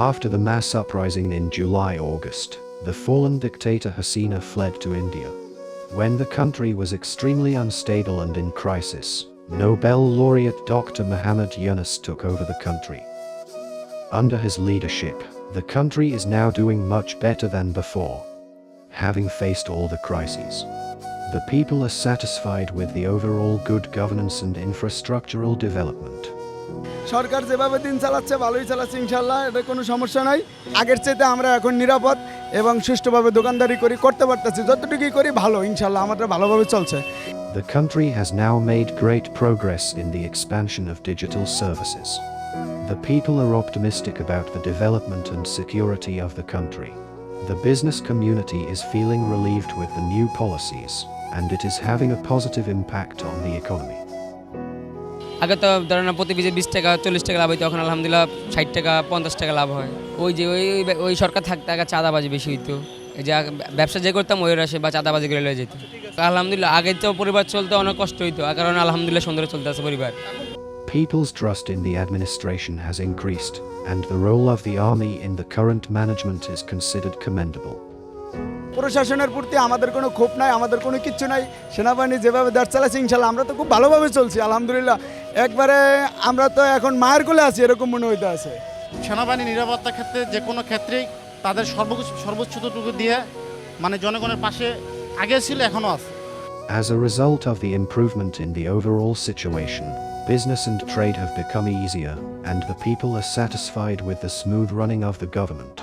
After the mass uprising in July August, the fallen dictator Hasina fled to India. When the country was extremely unstable and in crisis, Nobel laureate Dr. Muhammad Yunus took over the country. Under his leadership, the country is now doing much better than before. Having faced all the crises, the people are satisfied with the overall good governance and infrastructural development. সরকার যেভাবে দিন চালাচ্ছে ভালোই চালাচ্ছে ইনশাল্লাহ এটা কোনো সমস্যা নাই আগের চাইতে আমরা এখন নিরাপদ এবং সুষ্ঠুভাবে দোকানদারি করি করতে পারতেছি যতটুকুই করি ভালো ইনশাল্লাহ আমাদের ভালোভাবে চলছে The country has now made great progress in the expansion of digital services. The people are optimistic about the development and security of the country. The business community is feeling relieved with the new policies, and it is having a positive impact on the economy. আগে তো ধরেন না প্রতি PJ বিশ টাকা চল্লিশ টাকা লাভ হইতো এখন আলহামদুলিল্লাহ ষাট টাকা পঞ্চাশ টাকা লাভ হয়। ওই যে ওই ওই- সরকার থাকতে আগে চাঁদাবাজি বেশি হইতো। এই যে ব্যবসা যে করতাম ওই আসে বা চাঁদাবাজি করে লয়ে যেত। আলহামদুলিল্লাহ আগে তো পরিবার চলতে অনেক কষ্ট হইতো আর কারণ আলহামদুলিল্লাহ সুন্দর চলতে আছে পরিবার। People's trust in the administration has increased, and the role of the army in the current management is considered commendable. প্রশাসনের প্রতি আমাদের কোনো ক্ষোভ নাই আমাদের কোনো কিচ্ছু নাই। সেনাবাহিনী যেভাবে দেশ চালাচ্ছে ইনশাল্লাহ আমরা তো খুব ভালোভাবে চলছি আলহামদুলিল্লাহ। একবারে আমরা তো এখন মায়ের কোলে আছি এরকম মনে হইতে আছে সেনাবাহিনী নিরাপত্তা ক্ষেত্রে যে কোনো ক্ষেত্রেই তাদের সর্বোচ্চ সর্বোচ্চটুকু দিয়ে মানে জনগণের পাশে আগে ছিল এখনও আছে As a result of the improvement in the overall situation, business and trade have become easier, and the people are satisfied with the smooth running of the government.